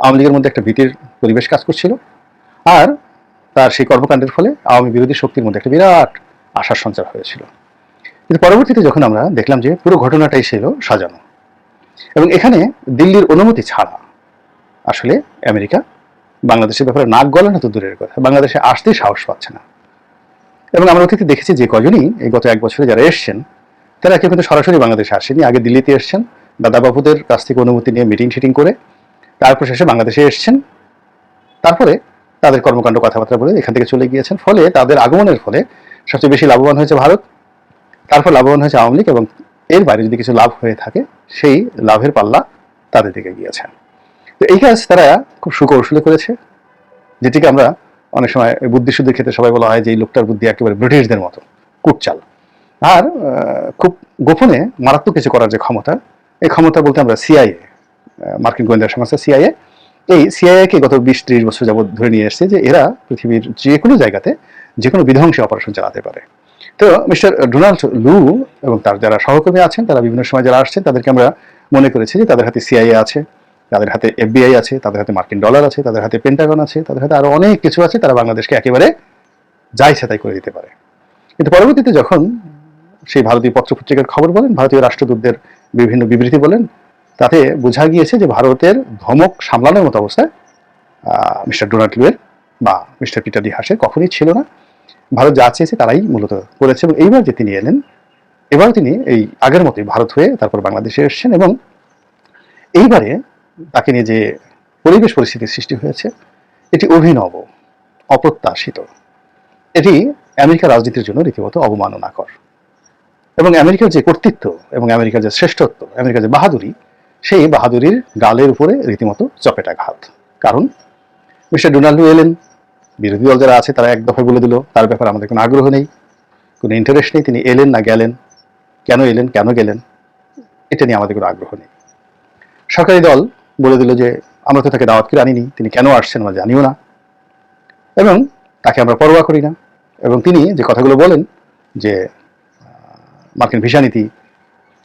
আওয়ামী লীগের মধ্যে একটা ভীতির পরিবেশ কাজ করছিল। আর তার সেই কর্মকাণ্ডের ফলে আওয়ামী বিরোধী শক্তির মধ্যে একটা বিরাট আশার সঞ্চার হয়েছিল। কিন্তু পরবর্তীতে যখন আমরা দেখলাম যে পুরো ঘটনাটাই ছিল সাজানো, এবং এখানে দিল্লির অনুমতি ছাড়া আসলে আমেরিকা বাংলাদেশের ব্যাপারে নাক গলানো তো দূরের কথা, বাংলাদেশে আসতেই সাহস পাচ্ছে না। এবং আমরা অতীতে দেখেছি যে কজনই এই গত এক বছরে যারা এসছেন, তারা কেউ কিন্তু সরাসরি বাংলাদেশে আসেনি, আগে দিল্লিতে এসছেন, দাদাবাবুদের কাছ থেকে অনুমতি নিয়ে মিটিং টিটিং করে তারপর শেষে বাংলাদেশে এসছেন, তারপরে তাদের কর্মকাণ্ড কথাবার্তা বলে এখান থেকে চলে গিয়েছেন, ফলে তাদের আগমনের ফলে সবচেয়ে বেশি লাভবান হয়েছে ভারত। তারপর লাভবান হয়েছে আওয়ামী লীগ এবং এর বাইরে যদি কিছু লাভ হয়ে থাকে, সেই লাভের পাল্লা তাদের দিকে গিয়েছে। তো এই কাজ তারা খুব সুকৌশলে করেছে, যেটিকে আমরা অনেক সময় বুদ্ধিশুদ্ধের ক্ষেত্রে সবাই বলা হয় যে এই লোকটার বুদ্ধি একেবারে ব্রিটিশদের মতো, কুটচাল। আর খুব গোপনে মারাত্মক কিছু করার যে ক্ষমতা, এই ক্ষমতা বলতে আমরা সিআইএ মার্কিন গোয়েন্দা সংস্থা সিআইএ এই সিআইএকে গত বিশ ত্রিশ বছর যাবত ধরে নিয়ে এসছে যে এরা পৃথিবীর যে কোনো জায়গাতে যে কোনো বিধ্বংসী অপারেশন চালাতে পারে। তো মিস্টার ডোনাল্ড লু এবং তার যারা সহকর্মী আছেন, তারা বিভিন্ন সময় যারা আসছেন, তাদেরকে আমরা মনে করেছি যে তাদের হাতে সিআইএ আছে, তাদের হাতে এফবিআই আছে, তাদের হাতে মার্কিন ডলার আছে, তাদের হাতে পেন্টাগন আছে, তাদের হাতে আরও অনেক কিছু আছে, তারা বাংলাদেশকে একেবারে যাই সেতাই করে দিতে পারে। কিন্তু পরবর্তীতে যখন সেই ভারতীয় পত্রপত্রিকার খবর বলেন, ভারতীয় রাষ্ট্রদূতদের বিভিন্ন বিবৃতি বলেন, তাতে বোঝা গিয়েছে যে ভারতের ধমক সামলানোর মতো অবস্থায় মিস্টার ডোনাল্ড লুয়ের বা মিস্টার পিটার হাসের কখনই ছিল না। ভারত যা চেয়েছে তারাই মূলত করেছে এবং এইবার যে তিনি এলেন এবার তিনি এই আগের মতোই ভারত হয়ে তারপর বাংলাদেশে এসেছেন এবং এইবারে তাকে নিয়ে যে পরিবেশ পরিস্থিতির সৃষ্টি হয়েছে, এটি অভিনব, অপ্রত্যাশিত। এটি আমেরিকার রাজনীতির জন্য রীতিমতো অবমাননাকর। এবং আমেরিকার যে কর্তৃত্ব এবং আমেরিকার যে শ্রেষ্ঠত্ব, আমেরিকার যে বাহাদুরি, সেই বাহাদুরির গালের উপরে রীতিমতো চপেটাঘাত। কারণ মিস্টার ডোনাল্ডো এলেন বিরোধী দল যারা আছে, তারা এক দফায় বলে দিল, তার ব্যাপারে আমাদের কোনো আগ্রহ নেই, কোনো ইন্টারেস্ট নেই, তিনি এলেন না, গেলেন। কেন এলেন, কেন গেলেন, এটা নিয়ে আমাদের কোনো আগ্রহ নেই। সরকারি দল বলে দিল যে, আমরা তো তাকে দাওয়াত করে আনিনি, তিনি কেন আসছেন আমরা জানিও না। এবং তাকে আমরা পরোয়া করি না। এবং তিনি যে কথাগুলো বলেন, যে মার্কিন ভিসা নীতি,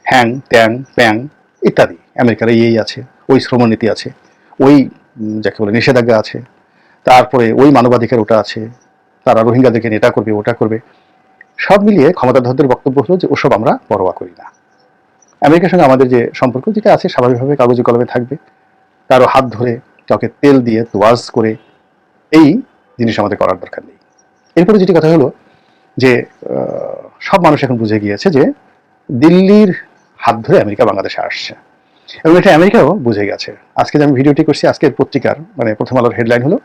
হ্যাং, ত্যাং, প্যাং ইত্যাদি, আমেরিকার এই আছে, ওই শ্রমনীতি আছে, ওই যাকে বলে নিষেধাজ্ঞা আছে তারপরে ওই মানবাধিকার ওটা আছে, তারা রোহিঙ্গাদেরকে এটা করবে, ওটা করবে। সব মিলিয়ে ক্ষমতাধরদের বক্তব্য হলো যে ওসব আমরা পরোয়া করি না। আমেরিকার সঙ্গে আমাদের যে সম্পর্ক, যেটা আছে, স্বাভাবিকভাবে কাগজে কলমে থাকবে। কারও হাত ধরে কাউকে তেল দিয়ে তোয়াজ করে এই জিনিস আমাদের করার দরকার নেই। এরপরে যেটি কথা হলো যে সব মানুষ এখন বুঝে গিয়েছে যে দিল্লির হাত ধরে আমেরিকা বাংলাদেশে আসছে। এবং এটা আমেরিকাও বুঝে গেছে। আজকে যে আমি ভিডিওটি করছি, আজকের পত্রিকার মানে প্রথম আলোর হেডলাইন হলো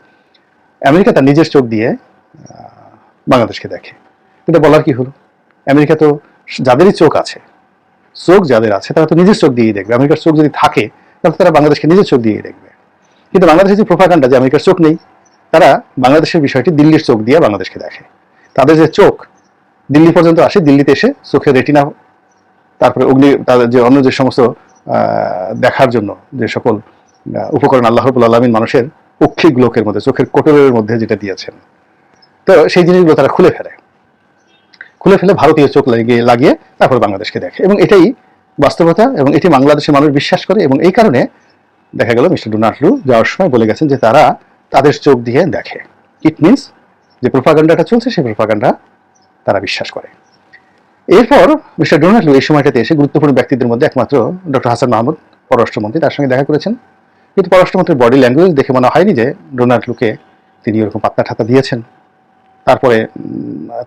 আমেরিকা তার নিজের চোখ দিয়ে বাংলাদেশকে দেখে। এটা বলার কি হলো? আমেরিকা তো যাদেরই চোখ আছে, চোখ যাদের আছে, তারা তো নিজের চোখ দিয়েই দেখবে। আমেরিকার চোখ যদি থাকে, তাহলে তারা বাংলাদেশকে নিজের চোখ দিয়েই দেখবে। কিন্তু বাংলাদেশের যে প্রোপাগান্ডা যে আমেরিকার চোখ নেই, তারা বাংলাদেশের বিষয়টি দিল্লির চোখ দিয়ে বাংলাদেশকে দেখে। তাদের যে চোখ, দিল্লি পর্যন্ত আসে, দিল্লিতে এসে চোখের রেটিনা, তারপরে অগ্নি, তাদের যে অন্য যে সমস্ত দেখার জন্য যে সকল উপকরণ আল্লাহ রবুল আলমিন মানুষের অক্ষিক লোকের মধ্যে, চোখের কোটরের মধ্যে যেটা দিয়েছেন। তো সেই জিনিসগুলো তারা খুলে ফেলে। খুলে ফেলে ভারতীয় চোখ লাগিয়ে লাগিয়ে তারপর বাংলাদেশকে দেখে। এবং এটাই বাস্তবতা এবং এটি বাংলাদেশের মানুষ বিশ্বাস করে এবং এই কারণে দেখা গেল মিস্টার ডোনাল্ড যাওয়ার সময় বলে গেছেন যে তারা তাদের চোখ দিয়ে দেখে। ইট মিনস যে প্রোপাগান্ডাটা চলছে, সেই প্রোপাগান্ডা তারা বিশ্বাস করে। এরপর মিস্টার ডোনাল্ড এই সময়টাতে এসে গুরুত্বপূর্ণ ব্যক্তিদের মধ্যে একমাত্র ডক্টর হাসান মাহমুদ, পররাষ্ট্রমন্ত্রী, তার সঙ্গে দেখা করেছেন। কিন্তু পররাষ্ট্রমন্ত্রীর বডি ল্যাঙ্গুয়েজ দেখে মনে হয়নি যে ডোনাল্ড লুকে তিনি ওরকম পাত্তা ঠাতা দিয়েছেন। তারপরে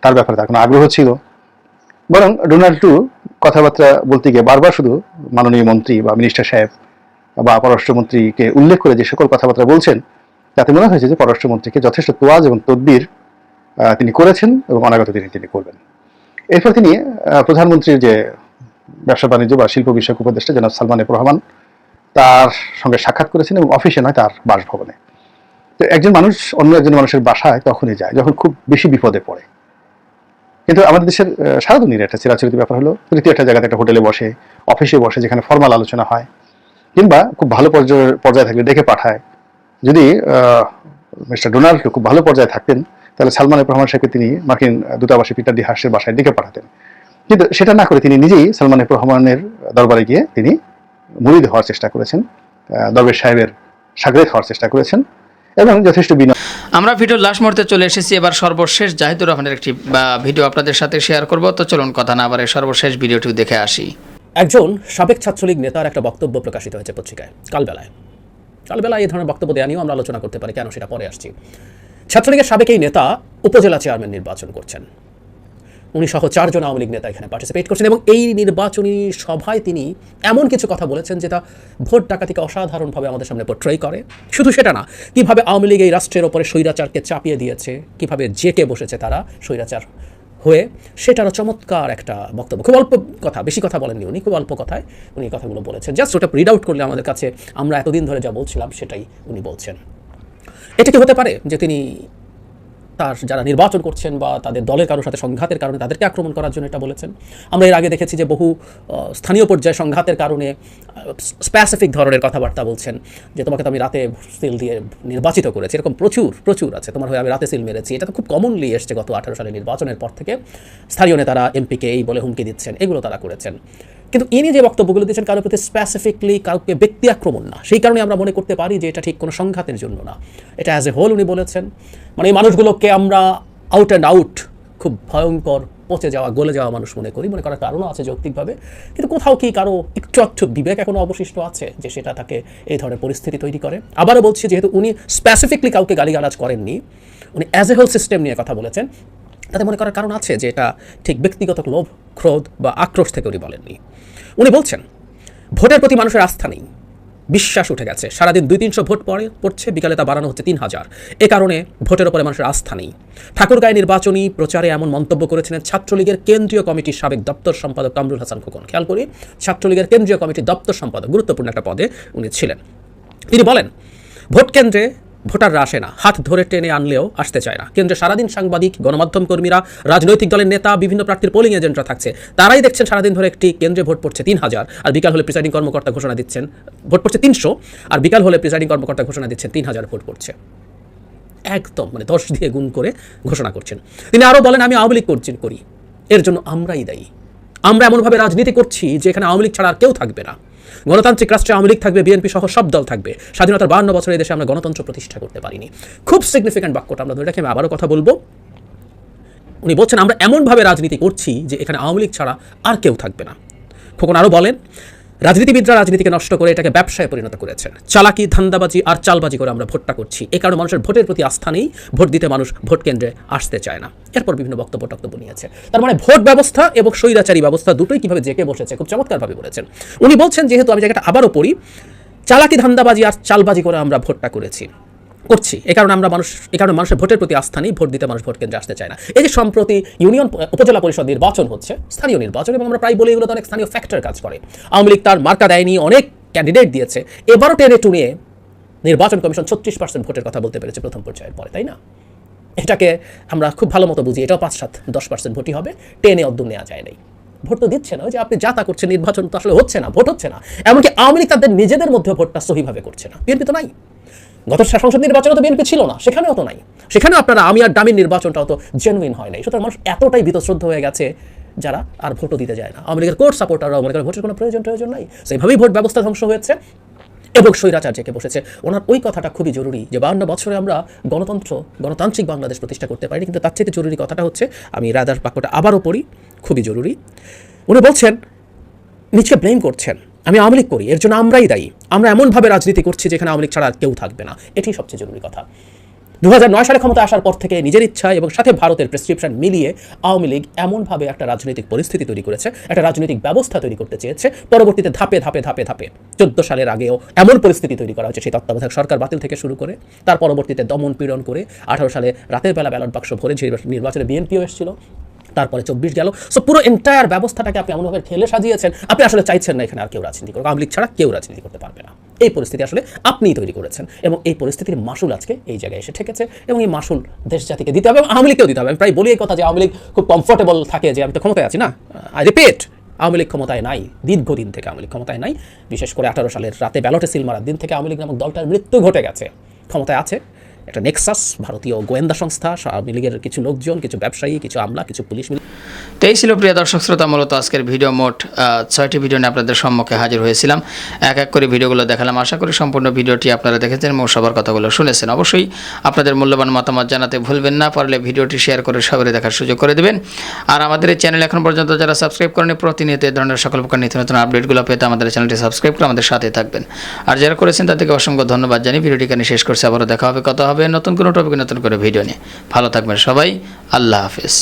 তার ব্যাপারে তার কোনো আগ্রহ ছিল। বরং ডোনাল্ড টু কথাবার্তা বলতে গিয়ে বারবার শুধু মাননীয় মন্ত্রী বা মিনিস্টার সাহেব বা পররাষ্ট্রমন্ত্রীকে উল্লেখ করে যে সকল কথাবার্তা বলছেন, তাতে মনে হয়েছে যে পররাষ্ট্রমন্ত্রীকে যথেষ্ট তোয়াজ এবং তদবির তিনি করেছেন এবং অনাগত দিনে তিনি করবেন। এরপর তিনি প্রধানমন্ত্রীর যে ব্যবসা বাণিজ্য বা শিল্প বিষয়ক উপদেষ্টা জনাব সালমান এফ রহমান তার সঙ্গে সাক্ষাৎ করেছেন এবং অফিসে নয়, তার বাসভবনে। তো একজন মানুষ অন্য একজন মানুষের বাসায় তখনই যায়, যখন খুব বেশি বিপদে পড়ে। কিন্তু আমাদের দেশের সারা দুনিয়ার একটা চিরাচরিত ব্যাপার হলো, তৃতীয় একটা জায়গাতে একটা হোটেলে বসে, অফিসে বসে যেখানে ফর্মাল আলোচনা হয়, কিংবা খুব ভালো পর্যায়ে পর্যায়ে থাকলে ডেকে পাঠায়। যদি মিস্টার ডোনাল্ড খুব ভালো পর্যায়ে থাকতেন, তাহলে সালমান রহমান সাহেবকে তিনি মার্কিন দূতাবাসে পিটার ডি হার্সের বাসায় ডেকে পাঠাতেন। কিন্তু সেটা না করে তিনি নিজেই সালমান রহমানের দরবারে গিয়ে তিনি মুরিদ হওয়ার চেষ্টা করেছেন দরবেশ সাহেবের সাগরেদ হওয়ার চেষ্টা করেছেন এবং যথেষ্ট বিনয় আমরা ভিডিওর লাস্ট মুহূর্তে চলে এসেছি এবার সর্বশেষ জাহিদুর রহমানের একটি ভিডিও আপনাদের সাথে শেয়ার করব। তো চলুন কথা না আবার সর্বশেষ ভিডিওটি দেখে আসি। একজন সাবেক ছাত্রলীগ নেতার একটা বক্তব্য প্রকাশিত হয়েছে পত্রিকায় কালবেলায়। কালবেলায় এই ধরনের বক্তব্য দেওয়া নিয়েও আমরা আলোচনা করতে পারি কেন সেটা পরে আসছি। ছাত্রলীগের সাবেক এই নেতা উপজেলা চেয়ারম্যান নির্বাচন করছেন। উনি সহ চারজন আওয়ামী লীগ নেতা এখানে পার্টিসিপেট করছেন এবং এই নির্বাচনী সভায় তিনি এমন কিছু কথা বলেছেন যেটা ভোট ডাকাতিকে অসাধারণভাবে আমাদের সামনে পোট্রয় করে। শুধু সেটা না, কীভাবে আওয়ামী লীগ এই রাষ্ট্রের ওপরে স্বৈরাচারকে চাপিয়ে দিয়েছে, কীভাবে জেকে বসেছে তারা স্বৈরাচার হয়ে, সেটারও চমৎকার একটা বক্তব্য। খুব অল্প কথা, বেশি কথা বলেননি উনি, খুব অল্প কথায় উনি কথাগুলো বলেছেন। জাস্ট ওটা রিড আউট করলে আমাদের কাছে আমরা এতদিন ধরে যা বলছিলাম সেটাই উনি বলছেন। এটা কি হতে পারে যে তিনি তার যারা নির্বাচন করছেন বা তাদের দলের কারোর সাথে সংঘাতের কারণে তাদেরকে আক্রমণ করার জন্য এটা বলেছেন। আমরা এর আগে দেখেছি যে বহু স্থানীয় পর্যায়ে সংঘাতের কারণে স্পেসিফিক ধরনের কথাবার্তা বলছেন যে তোমাকে তো আমি রাতে সিল দিয়ে নির্বাচিত করেছি। এরকম প্রচুর প্রচুর আছে। তোমার হয়ে আমি রাতে সিল মেরেছি। এটা তো খুব কমনলি এসছে গত আঠারো সালে নির্বাচনের পর থেকে। স্থানীয় নেতারা এমপিকে এই বলে হুমকি দিচ্ছেন। এগুলো তারা করেছেন। কিন্তু ইনি যে বক্তব্যগুলো দিয়েছেন কারোর প্রতি স্পেসিফিকলি কাউকে ব্যক্তি আক্রমণ না। সেই কারণে আমরা মনে করতে পারি যে এটা ঠিক কোনো সংঘাতের জন্য না। এটা অ্যাজ এ হোল উনি বলেছেন। মানে এই মানুষগুলোকে আমরা আউট অ্যান্ড আউট খুব ভয়ঙ্কর পচে যাওয়া, গলে যাওয়া মানুষ মনে করি। মনে করার কারণও আছে যৌক্তিকভাবে। কিন্তু কোথাও কি কারও একটু একটু বিবেক এখনও অবশিষ্ট আছে যে সেটা তাকে এই ধরনের পরিস্থিতি তৈরি করে? আবারও বলছি, যেহেতু উনি স্পেসিফিকলি কাউকে গালিগালাজ করেননি, উনি অ্যাজ এ হোল সিস্টেম নিয়ে কথা বলেছেন, তাতে মনে করার কারণ আছে যে এটা ঠিক ব্যক্তিগত লোভ, ক্রোধ বা আক্রোশ থেকে উনি বলেননি। উনি বলছেন, ভোটের প্রতি মানুষের আস্থা নেই। বিশ্বাস উঠে গেছে। সারাদিন দুই তিনশো ভোট পড়ে, পড়ছে, বিকালে তা বাড়ানো হচ্ছে তিন হাজার। এ কারণে ভোটের ওপরে মানুষের আস্থা নেই। ঠাকুরগাঁয় নির্বাচনী প্রচারে এমন মন্তব্য করেছিলেন ছাত্রলীগের কেন্দ্রীয় কমিটির সাবেক দপ্তর সম্পাদক কামরুল হাসান খোকন। খেয়াল করি, ছাত্রলীগের কেন্দ্রীয় কমিটির দপ্তর সম্পাদক, গুরুত্বপূর্ণ একটা পদে উনি ছিলেন। তিনি বলেন, ভোট কেন্দ্রে ভোটাররা আসে না, হাত ধরে টেনে আনলেও আসতে চায় না। কেন্দ্রে সারাদিন সাংবাদিক, গণমাধ্যম কর্মীরা, রাজনৈতিক দলের নেতা, বিভিন্ন প্রার্থীর পোলিং এজেন্টরা থাকছে। তারাই দেখছেন সারাদিন ধরে একটি কেন্দ্রে ভোট পড়ছে তিন হাজার, আর বিকাল হলে প্রিসাইডিং কর্মকর্তা ঘোষণা দিচ্ছেন, ভোট পড়ছে তিনশো, আর বিকাল হলে প্রিসাইডিং কর্মকর্তা ঘোষণা দিচ্ছেন তিন হাজার ভোট পড়ছে। একদম মানে দশ দিয়ে গুণ করে ঘোষণা করছেন। তিনি আরও বলেন, আমি আওয়ামী লীগ করছি করি। এর জন্য আমরাই দায়ী। আমরা এমনভাবে রাজনীতি করছি যে এখানে আওয়ামী লীগ ছাড়া আর কেউ থাকবে না। গণতান্ত্রিক রাষ্ট্রে আওয়ামী লীগ থাকবে, বিএনপি সহ সব দল থাকবে। স্বাধীনতার বান্ন বছরে দেশে আমরা গণতন্ত্র প্রতিষ্ঠা করতে পারিনি। খুব সিগনিফিক্যান্ট বাক্যটা আমরা ধরে রাখি আমি আবারও কথা বলব। উনি বলছেন, আমরা এমনভাবে রাজনীতি করছি যে এখানে আওয়ামী লীগ ছাড়া আর কেউ থাকবে না। খোকন আরও বলেন রাজনীতিবিদরা রাজনীতিকে নষ্ট করে এটাকে ব্যবসায় পরিণত করেছেন। চালাকি, ধান্দাবাজি আর চালবাজি করে আমরা ভোটটা করছি। এ কারণে মানুষের ভোটের প্রতি আস্থা নেই, ভোট দিতে মানুষ ভোট কেন্দ্রে আসতে চায় না। এরপর বিভিন্ন বক্তব্য টক্তব্য নিয়েছে। তার মানে ভোট ব্যবস্থা এবং স্বৈরাচারী ব্যবস্থা দুটোই কীভাবে জেকে বসেছে খুব চমৎকারভাবে বলেছেন। উনি বলছেন, যেহেতু আমি জায়গাটা আবারও পড়ি, চালাকি, ধান্দাবাজি আর চালবাজি করে আমরা ভোটটা করেছি। করছি। এই কারণে আমরা মানুষ এই কারণে মানুষের ভোটের প্রতি আস্থা নেই, ভোট দিতে মানুষ ভোট কেন্দ্রে আসতে চায় না। এই যে সম্প্রতি ইউনিয়ন উপজেলা পরিষদ নির্বাচন হচ্ছে, স্থানীয় নির্বাচন, এবং আমরা প্রায় বলি এগুলো অনেক স্থানীয় ফ্যাক্টর কাজ করে। আওয়ামী লীগ তার মার্কা দেয়নি, অনেক ক্যান্ডিডেট দিয়েছে। এবারও টেনে টুনিয়ে নির্বাচন কমিশন ছত্রিশ পার্সেন্ট ভোটের কথা বলতে পেরেছে প্রথম পর্যায়ের পরে, তাই না? এটাকে আমরা খুব ভালো মতো বুঝি, এটাও পাঁচ সাত দশ পার্সেন্ট ভোটই হবে, টেনে অদ্দূর নেওয়া যায় নাই। ভোট তো দিচ্ছে না, ওই যে আপনি যা তা করছেন, নির্বাচন তো আসলে হচ্ছে না, ভোট হচ্ছে না। এমনকি আওয়ামী লীগ তাদের নিজেদের মধ্যে ভোটটা সহিভাবে করছে না। বিএনপি তো নাই। গত সংসদ নির্বাচনে তো বিএনপি ছিল না, সেখানেও তো নাই। সেখানেও আপনারা আমি আর ডামির নির্বাচনটাও তো জেনুইন হয় নাই। সুতরাং মানুষ এতটাই বিতশ্রদ্ধ হয়ে গেছে যারা আর ভোটও দিতে যায় না। লীগের কোর্ট সাপোর্টাররাও করেন ভোটের কোনো প্রয়োজন প্রয়োজন নাই। সেইভাবেই ভোট ব্যবস্থা ধ্বংস হয়েছে এবং স্বৈরাচার্যকে বসেছে। ওনার ওই কথাটা খুবই জরুরি যে বান্ন বছরে আমরা গণতন্ত্র, গণতান্ত্রিক বাংলাদেশ প্রতিষ্ঠা করতে পারি কিন্তু তার চেয়ে জরুরি কথাটা হচ্ছে, আমি রাজার বাক্যটা আবারও পড়ি, খুবই জরুরি। উনি বলছেন, নিজকে ব্লেম করছেন। আমি আওয়ামী লীগ করি, এর জন্য আমরাই দায়ী। আমরা এমনভাবে রাজনীতি করছি যেখানে আওয়ামী লীগ ছাড়া কেউ থাকবে না। এটি সবচেয়ে জরুরি কথা। দু সালে ক্ষমতা আসার পর থেকে নিজের ইচ্ছা এবং সাথে ভারতের প্রেসক্রিপশন মিলিয়ে আওয়ামী লীগ এমনভাবে একটা রাজনৈতিক পরিস্থিতি তৈরি করেছে, একটা রাজনৈতিক ব্যবস্থা তৈরি করতে চেয়েছে। পরবর্তীতে ধাপে ধাপে ধাপে ধাপে চোদ্দ সালের আগেও এমন পরিস্থিতি তৈরি করা হয়েছে, সেই তত্ত্বাবধায়ক সরকার বাতিল থেকে শুরু করে, তার পরবর্তীতে দমন পীড়ন করে, আঠারো সালে রাতের বেলা ব্যালট বাক্স ভরে নির্বাচনে বিএনপিও এসেছিল তারপরে চব্বিশ গেল। সো পুরো এন্টায়ার ব্যবস্থাটাকে আপনি এমনভাবে ঠেলে সাজিয়েছেন, আপনি আসলে চাইছেন না এখানে আর কেউ রাজনীতি করুক। আওয়ামী ছাড়া কেউ রাজনীতি করতে পারবে না। এই পরিস্থিতি আসলে আপনিই তৈরি করেছেন এবং এই পরিস্থিতির মাসুল আজকে এই জায়গায় এসে ঠেকেছে এবং এই মাসুল দেশ জাতিকে দিতে হবে এবং আওয়ামী লীগকেও দিতে হবে। আমি প্রায় বলি এই কথা যে আওয়ামী লীগ খুব কমফোর্টেবল থাকে যে আমি তো ক্ষমতায় আছি না। আই রিপিট, আওয়ামী লীগ ক্ষমতায় নাই, দীর্ঘদিন থেকে আওয়ামী লীগ ক্ষমতায় নাই। বিশেষ করে আঠারো সালের রাতে ব্যালটে সিল মারার দিন থেকে আওয়ামী লীগ নামক দলটার মৃত্যু ঘটে গেছে। ক্ষমতায় আছে একটা নেক্সাস, ভারতীয় গোয়েন্দা সংস্থা, আওয়ামী লীগের কিছু লোকজন, কিছু ব্যবসায়ী, কিছু আমলা, কিছু পুলিশ মিলে তো এই ছিল প্রিয় দর্শক শ্রোতা, মূলত আজকের ভিডিও মোট ছয়টি ভিডিও নিয়ে আপনাদের সম্মুখে হাজির হয়েছিলাম। এক এক করে ভিডিওগুলো দেখালাম। আশা করি সম্পূর্ণ ভিডিওটি আপনারা দেখেছেন এবং সবার কথাগুলো শুনেছেন। অবশ্যই আপনাদের মূল্যবান মতামত জানাতে ভুলবেন না। পারলে ভিডিওটি শেয়ার করে সবাই দেখার সুযোগ করে দেবেন। আর আমাদের এই চ্যানেল এখন পর্যন্ত যারা সাবস্ক্রাইব করেনি প্রতিনিয়ত এই ধরনের সকল প্রকার নিত্য নতুন আপডেটগুলো পেতে আমাদের চ্যানেলটি সাবস্ক্রাইব করে আমাদের সাথে থাকবেন। আর যারা করেছেন, তাদেরকে অসংখ্য ধন্যবাদ জানিয়ে ভিডিওটি এখানে শেষ করছে। আবারও দেখা হবে, কথা হবে। নতুন কোনো টপিক নতুন করে ভিডিও নিয়ে। ভালো থাকবেন সবাই। আল্লাহ হাফিজ।